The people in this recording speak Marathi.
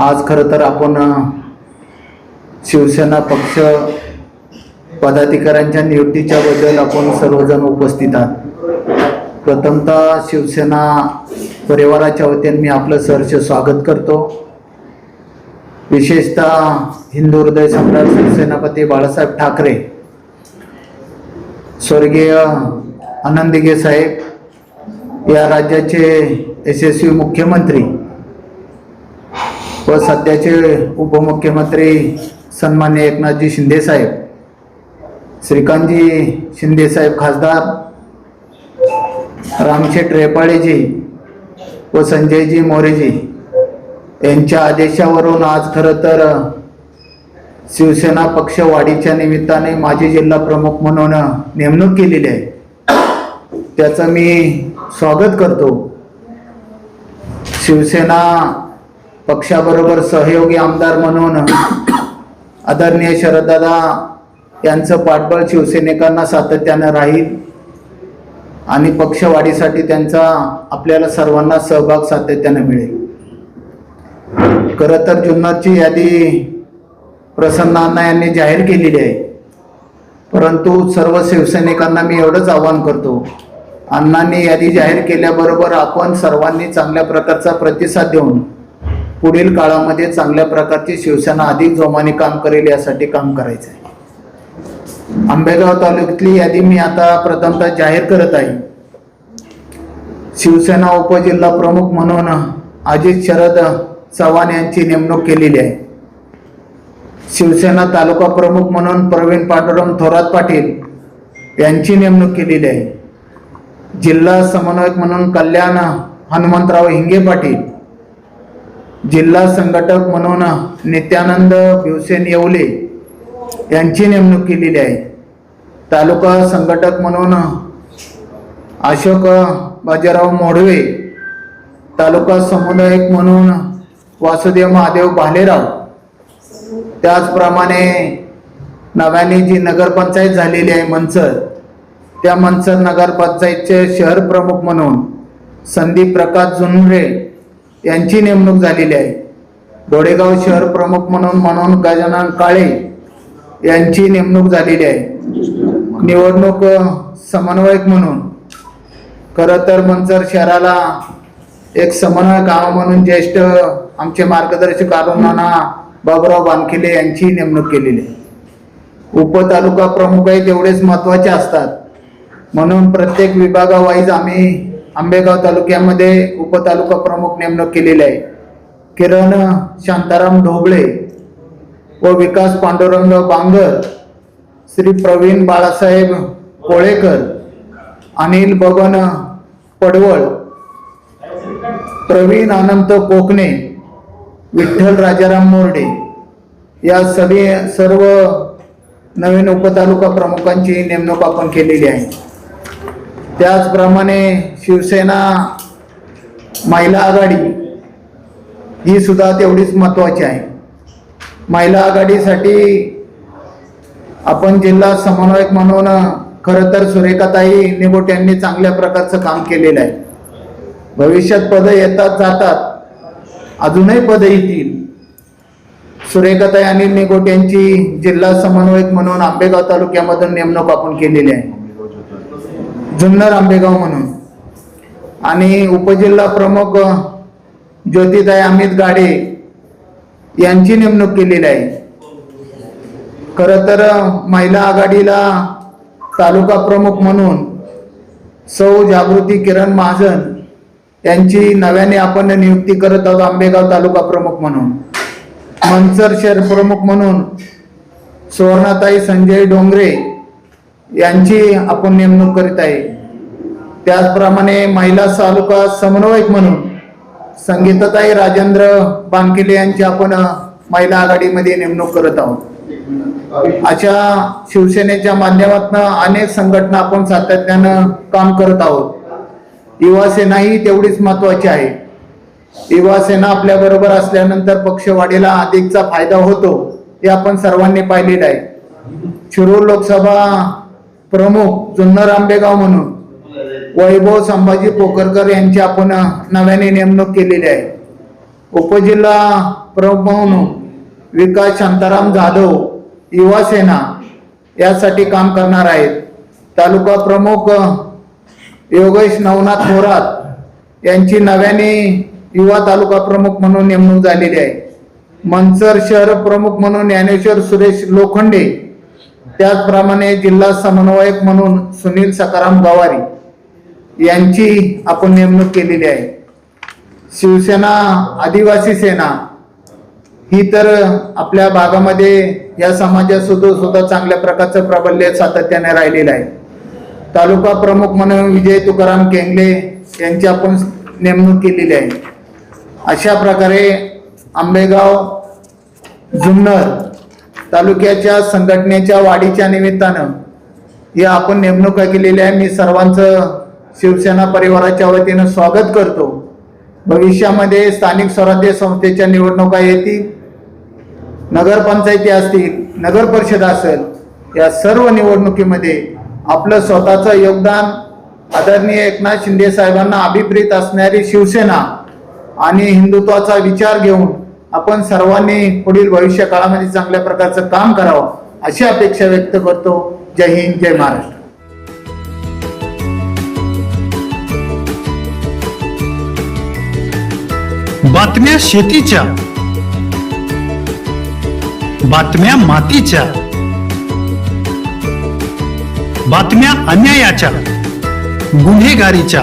आज खरं तर आपण शिवसेना पक्ष पदाधिकाऱ्यांच्या नियुक्तीच्या बद्दल आपण सर्वजण उपस्थित आहात. प्रथमतः शिवसेना परिवाराच्या वतीने मी आपलं सहर्ष स्वागत करतो. विशेषतः हिंदू हृदय सम्राट शिवसेनापती बाळासाहेब ठाकरे स्वर्गीय आनंदिगे साहेब या राज्याचे यशस्वी मुख्यमंत्री व सध्याचे उपमुख्यमंत्री सन्मान्य एकनाथजी शिंदेसाहेब श्रीकांतजी शिंदे साहेब खासदार रामशेठ रेपाळेजी व संजयजी मोरेजी यांच्या आदेशावरून आज खरं तर शिवसेना पक्ष वाढीच्या निमित्ताने माजी जिल्हा प्रमुख म्हणून नेमणूक केलेली आहे. त्याचं मी स्वागत करतो. शिवसेना पक्षाबरोबर सहयोगी आमदार म्हणून आदरणीय शरददादा यांचं पाठबळ शिवसैनिकांना सातत्यानं राहील आणि पक्षवाढीसाठी त्यांचा आपल्याला सर्वांना सहभाग सातत्यानं मिळेल. खरं तर जुन्नरची यादी प्रसन्न अण्णा यांनी जाहीर केलेली आहे. परंतु सर्व शिवसैनिकांना मी एवढंच आवाहन करतो अण्णांनी यादी जाहीर केल्याबरोबर आपण सर्वांनी चांगल्या प्रकारचा प्रतिसाद देऊन पुढील काळामध्ये चांगल्या प्रकारची शिवसेना अधिक जोमाने काम करेल यासाठी काम करायचं आहे आंबेगाव तालुक्यातली यादी मी आता प्रथमतः जाहीर करत आहे. शिवसेना उपजिल्हा प्रमुख म्हणून अजित शरद चव्हाण यांची नेमणूक केलेली आहे. शिवसेना तालुका प्रमुख म्हणून प्रवीण पाटोरम थोरात पाटील यांची नेमणूक केलेली आहे. जिल्हा समन्वयक म्हणून कल्याण हनुमंतराव हिंगे पाटील जिल्हा संघटक म्हणून नित्यानंद भिवसेन येवले यांची नेमणूक केलेली आहे. तालुका संघटक म्हणून अशोक बाजीराव मोडवे तालुका समुदायक म्हणून वासुदेव महादेव भालेराव त्याचप्रमाणे नव्याने जी नगरपंचायत झालेली आहे मनसर त्या मनसर नगरपंचायतचे शहर प्रमुख म्हणून संदीप प्रकाश जुनरे यांची नेमणूक झालेली आहे. डोळेगाव शहर प्रमुख म्हणून म्हणून गजानन काळे यांची नेमणूक झालेली आहे. निवडणूक समन्वयक म्हणून. खरं तर मंचर शहराला एक समन्वय काम म्हणून ज्येष्ठ आमचे मार्गदर्शक अरुणाना बाबुराव बानखेले यांची नेमणूक केलेली आहे. उपतालुका प्रमुख आहे तेवढेच महत्त्वाचे असतात. म्हणून प्रत्येक विभागावाईज आम्ही आंबेगाव तालुक्यामध्ये उपतालुका प्रमुख नेमणूक केलेली आहे. किरण शांताराम ढोबळे व विकास पांडुरंग बांगर श्री प्रवीण बाळासाहेब कोळेकर अनिल बबन पडवळ प्रवीण अनंत कोकणे विठ्ठल राजाराम मोर्डे या सगळे सर्व नवीन उपतालुका प्रमुखांची नेमणूक आपण केलेली आहे. त्याचप्रमाणे शिवसेना महिला आघाडी ही सुद्धा तेवढीच महत्त्वाची आहे. महिला आघाडीसाठी आपण जिल्हा समन्वयक म्हणून खरं तर सुरेखाताई निबोट यांनी चांगल्या प्रकारचं काम केलेलं आहे. भविष्यात पदं येतात जातात अजूनही पदं येतील. सुरेखाताई अनिल निगोट यांची जिल्हा समन्वयक म्हणून आंबेगाव तालुक्यामधून नेमणूक आपण केलेली आहे. जुन्नर आंबेगाव म्हणून. आणि उपजिल्हा प्रमुख ज्योतिताई अमित गाडे यांची नेमणूक केलेली आहे. खरं तर महिला आघाडीला तालुका प्रमुख म्हणून सौ जागृती किरण महाजन यांची नव्याने आपण नियुक्ती करत आहोत आंबेगाव तालुका प्रमुख म्हणून. मनसर शहर प्रमुख म्हणून सुवर्णाताई संजय डोंगरे यांची आपण नेमणूक करीत आहे. त्याचप्रमाणे महिला तालुका समन्वयक म्हणून संगीताताई राजेंद्र बानकिले यांची आपण महिला आघाडीमध्ये नेमणूक करत आहोत. अशा शिवसेनेच्या माध्यमातून अनेक संघटना आपण सातत्यानं काम करत आहोत. युवा सेना ही तेवढीच महत्वाची आहे. युवा सेना आपल्या बरोबर असल्यानंतर पक्षवाढीला अधिकचा फायदा होतो हे आपण सर्वांनी पाहिलेलं आहे. शिरूर लोकसभा प्रमुख जुन्नर आंबेगाव म्हणून. वैभव संभाजी पोकरकर यांची आपण नव्याने नेमणूक केलेली आहे. उपजिल्हा प्रमुख म्हणून विकास शांताराम जाधव युवा सेना यासाठी काम करणार आहेत. तालुका प्रमुख योगेश नवनाथ थोरात यांची नव्याने युवा तालुका प्रमुख म्हणून नेमणूक झालेली आहे. मनसर शहर प्रमुख म्हणून ज्ञानेश्वर सुरेश लोखंडे त्याचप्रमाणे जिल्हा समन्वयक म्हणून सुनील सकाराम गवारी यांची आपण नेमणूक केलेली आहे. शिवसेना आदिवासी सेना ही तर आपल्या भागामध्ये या समाजात सुद्धा सुद्धा चांगल्या प्रकारचं प्राबल्य सातत्याने राहिलेलं आहे. तालुका प्रमुख म्हणून विजय तुकाराम केंगले यांची आपण नेमणूक केलेली आहे. अशा प्रकारे आंबेगाव जुन्नर तालुक्याच्या संघटनेच्या वाढीच्या निमित्तानं या आपण नेमणुका केलेल्या आहे. मी सर्वांचं शिवसेना परिवाराच्या वतीनं स्वागत करतो. भविष्यामध्ये स्थानिक स्वराज्य संस्थेच्या निवडणुका येतील नगरपंचायती असतील नगर परिषद असेल या सर्व निवडणुकीमध्ये आपलं स्वतःचं योगदान आदरणीय एकनाथ शिंदे साहेबांना अभिप्रेत असणारी शिवसेना आणि हिंदुत्वाचा विचार घेऊन आपण सर्वांनी पुढील भविष्य काळामध्ये चांगल्या प्रकारचं काम करावं अशी अपेक्षा व्यक्त करतो. जय हिंद जय महाराष्ट्र. बातम्या शेतीच्या बातम्या मातीच्या बातम्या अन्यायाच्या गुन्हेगारीच्या.